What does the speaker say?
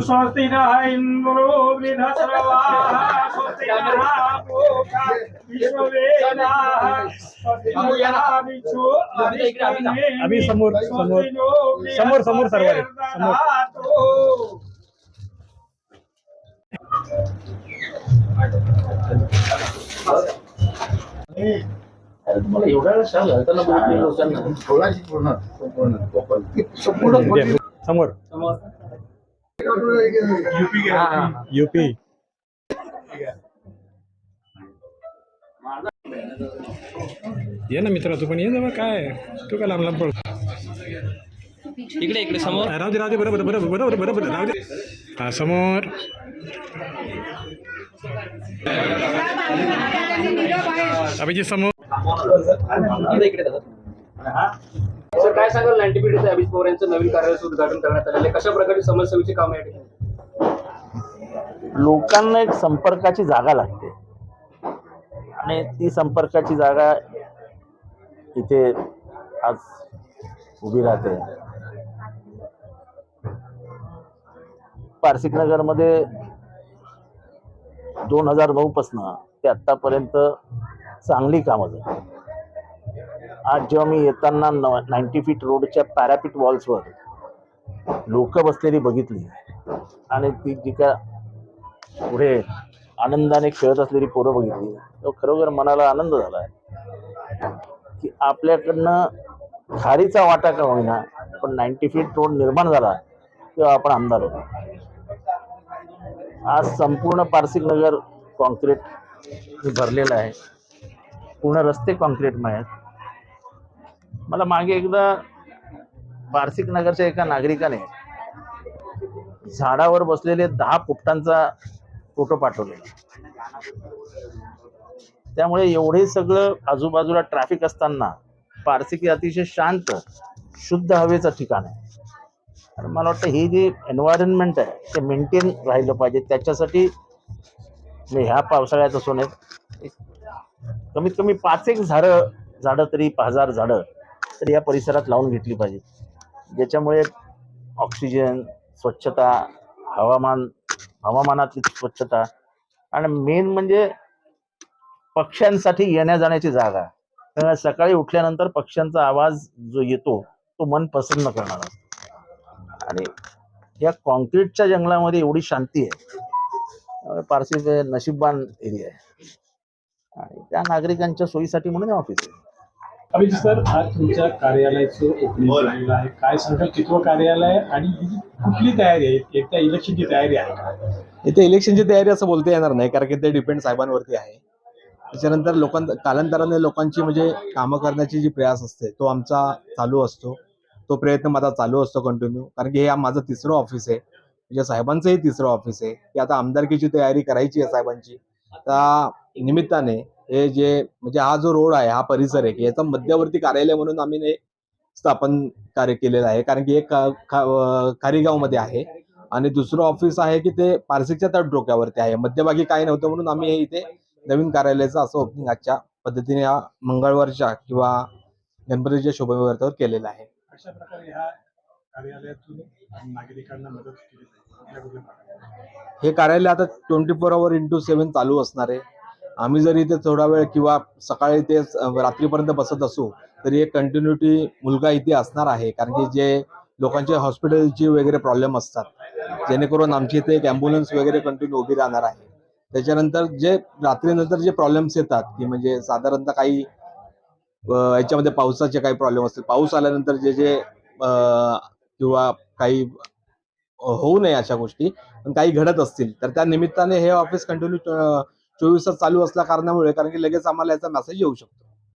स्वस्ति न इन्द्रो वृधस्रवाः स्वस्ति नः पूषा विश्ववेदाः स्वस्ति नो अभि समोर, समोर. समोर, समोर. समोर. तुम्हाला एवढा वेळ सांग घालताना लोकांना पूर्ण पूर्ण कोकण संपूर्ण दे. समोर युपी ये ना मित्र तू पण ये जवळ काय तू काय लांब लांब पळ इकडे इकडे समोर. राहू दे राहू दे बरोबर बरोबर बरोबर बरोबर राहू दे. हा समोर. अभिजित समोर. इकडे काय सांगाल? नाईन्टी पीडीचं अभिज पवार यांचं नवीन कार्यालयाचं उद्घाटन करण्यात आलेलं आहे. कशा प्रकारची समाजसेवेची कामं या ठिकाणी? लोकांना एक संपर्काची जागा लागते. आणि ती संपर्काची जागा इथे आज उभी राहते. पारसिक नगरमध्ये दोन हजार नऊ पासनं ते आत्तापर्यंत चांगली कामं झाली. आज जेव्हा मी येताना नाईन्टी फीट रोडच्या पॅरापीट वॉल्सवर लोक बसलेली बघितली. आणि ती जी का पुढे आनंदाने खेळत असलेली पोरं बघितली. तो खरोखर मनाला आनंद झाला आहे की आपल्याकडनं खारीचा वाटा का होईना पण नाईन्टी फीट रोड निर्माण झाला तेव्हा आपण आमदार होतो. आज संपूर्ण पारसिक नगर कॉन्क्रीट भरलेलं आहे. पूर्ण रस्ते कॉन्क्रीटमय आहेत मला मागे एकदा पारसिक नगरच्या एका नागरिकाने झाडावर बसलेले दहा पोपटांचा फोटो पाठवलेला. त्यामुळे एवढे सगळं आजूबाजूला ट्रॅफिक असताना पारसिक हे अतिशय शांत शुद्ध हवेचं ठिकाण आहे. आणि मला वाटतं ही जी एन्व्हायरमेंट आहे ते मेंटेन राहिलं पाहिजे. त्याच्यासाठी मी ह्या पावसाळ्यात असून एक कमीत कमी पाच एक झाडं झाडं तरी हजार झाडं तर या परिसरात लावून घेतली पाहिजे. ज्याच्यामुळे ऑक्सिजन स्वच्छता हवामान हवामानातली स्वच्छता आणि मेन म्हणजे पक्ष्यांसाठी येण्या जाण्याची जागा. त्यामुळे सकाळी उठल्यानंतर पक्ष्यांचा आवाज जो येतो तो मन प्रसन्न करणार असतो. आणि या कॉन्क्रीटच्या जंगलामध्ये एवढी शांती आहे. पारसी हे एरिया आहे. आणि त्या नागरिकांच्या सोयीसाठी म्हणून ऑफिस आहे. अभिजित सर आज तुमच्या कार्यालयाचं ओपनिंग झालेलं आहे. काय सांगाल? कितवं कार्यालय आणि ही कुठली तयारी आहे? एक त्या इलेक्शनची तयारी आहे का? इथे इलेक्शनची तयारी असं बोलता येणार नाही कारण की ते डिपेंड साहेबांवरती आहे. त्याच्यानंतर लोकां कालांतराने लोकांची म्हणजे कामं करण्याची जी प्रयास असते तो आमचा चालू असतो. तो प्रयत्न माझा चालू असतो कंटिन्यू कारण की हे माझं तिसरं ऑफिस आहे. म्हणजे साहेबांचंही तिसरं ऑफिस आहे. की आता आमदारकीची तयारी करायची आहे साहेबांची. त्या निमित्ताने हे जे म्हणजे हा जो रोड आहे हा परिसर आहे की याचं मध्यवर्ती कार्यालय म्हणून आम्ही हे स्थापन कार्य केलेलं आहे. कारण की एक कारीगावमध्ये आहे. आणि दुसरं ऑफिस आहे की ते पारसिकच्या तट डोक्यावरती आहे. मध्यभागी काही नव्हतं म्हणून आम्ही हे इथे नवीन कार्यालयाचं असं ओपनिंग आजच्या पद्धतीने या मंगळवारच्या किंवा गणपतीच्या शोभाव्रतावर केलेलं आहे. अशा प्रकारे ह्या कार्यालयातून नागरिकांना मदत केली जाईल. कुठल्या कुठल्या प्रकारे? हे कार्यालय आता twenty four hour into seven चालू असणार आहे. आम्ही जर इथे थोडा वेळ किंवा सकाळी ते रात्रीपर्यंत बसत असू तरी एक कंटिन्युटी मुलगा इथे असणार आहे. कारण की जे लोकांचे हॉस्पिटलची वगैरे प्रॉब्लेम असतात. जेणेकरून आमची इथे एक ॲम्ब्युलन्स वगैरे कंटिन्यू उभी राहणार आहे. त्याच्यानंतर जे रात्रीनंतर जे प्रॉब्लेम्स येतात की म्हणजे साधारणतः काही याच्यामध्ये पावसाचे काही प्रॉब्लेम असतील. पाऊस आल्यानंतर जे जे किंवा काही होऊ नये अशा गोष्टी पण काही घडत असतील तर त्या निमित्ताने हे ऑफिस कंटिन्यू चोवीस तास चालू असल्या कारणामुळे कारण की लगेच आम्हाला याचा मेसेज येऊ शकतो.